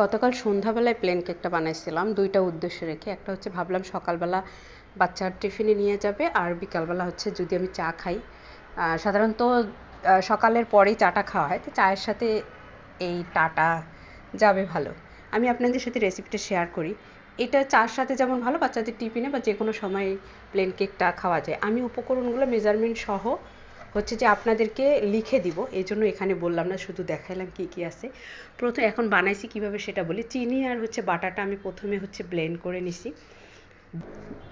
গতকাল সন্ধ্যাবেলায় প্লেন কেকটা বানাইছিলাম। দুইটা উদ্দেশ্য রেখে। একটা হচ্ছে ভাবলাম সকালবেলা বাচ্চার টিফিনে নিয়ে যাবে, আর বিকালবেলা হচ্ছে যদি আমি চা খাই। সাধারণত সকালের পরেই চাটা খাওয়া হয়। তো চায়ের সাথে এই টাটা যাবে ভালো। আমি আপনাদের সাথে রেসিপিটা শেয়ার করি। এটা চার সাথে যেমন ভালো, বাচ্চাদের টিফিনে বা যে কোনো সময় প্লেন কেকটা খাওয়া যায়। আমি উপকরণগুলো মেজারমেন্ট সহ হচ্ছে যে আপনাদেরকে লিখে দিব, এই জন্য এখানে বললাম না, শুধু দেখাইলাম কি কি আছে। প্রথমে এখন বানাইছি কীভাবে সেটা বলি। চিনি আর হচ্ছে বাটাটা আমি প্রথমে হচ্ছে ব্লেন্ড করে নিছি।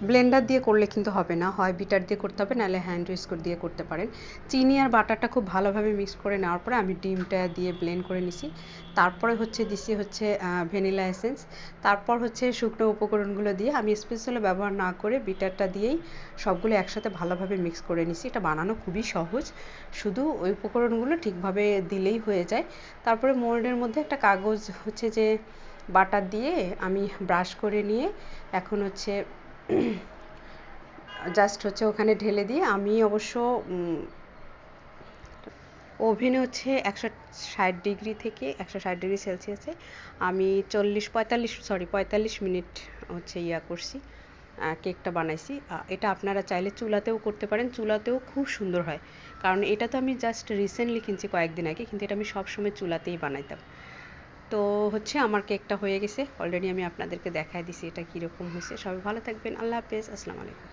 ব্লেন্ডার দিয়ে করলে কিন্তু হবে না, হয় বিটার দিয়ে করতে হবে, নাহলে হ্যান্ড উইস্কর দিয়ে করতে পারেন। চিনি আর বাটারটা খুব ভালোভাবে মিক্স করে নেওয়ার পরে আমি ডিমটা দিয়ে ব্লেন্ড করে নিছি। তারপরে হচ্ছে দিছি হচ্ছে ভ্যানিলা এসেন্স। তারপর হচ্ছে শুকনো উপকরণগুলো দিয়ে আমি স্পেশালি ব্যবহার না করে বিটারটা দিয়েই সবগুলো একসাথে ভালোভাবে মিক্স করে নিছি। এটা বানানো খুবই সহজ। শুধু ওই উপকরণগুলো ঠিকভাবে দিলেই হয়ে যায়। তারপরে মোল্ডের মধ্যে একটা কাগজ হচ্ছে যে বাটার দিয়ে আমি ব্রাশ করে নিয়ে এখন হচ্ছে জাস্ট হচ্ছে ওখানে ঢেলে দিয়ে আমি অবশ্য ওভেনে হচ্ছে একশো ষাট ডিগ্রি থেকে একশো ষাট ডিগ্রি সেলসিয়াসে। আমি চল্লিশ, পঁয়তাল্লিশ সরি পঁয়তাল্লিশ মিনিট হচ্ছে ইয়া করছি কেকটা বানাইছি। এটা আপনারা চাইলে চুলাতেও করতে পারেন, চুলাতেও খুব সুন্দর হয়। কারণ এটা তো আমি জাস্ট রিসেন্টলি কিনছি কয়েকদিন আগে, কিন্তু এটা আমি সবসময় চুলাতেই বানাইতাম। তো হচ্ছে আমার কেকটা হয়ে গেছে। অলরেডি আমি আপনাদেরকে দেখায় দিছি এটা কীরকম হয়েছে। সবাই ভালো থাকবেন। আল্লাহ হাফেজ। আসসালামু আলাইকুম।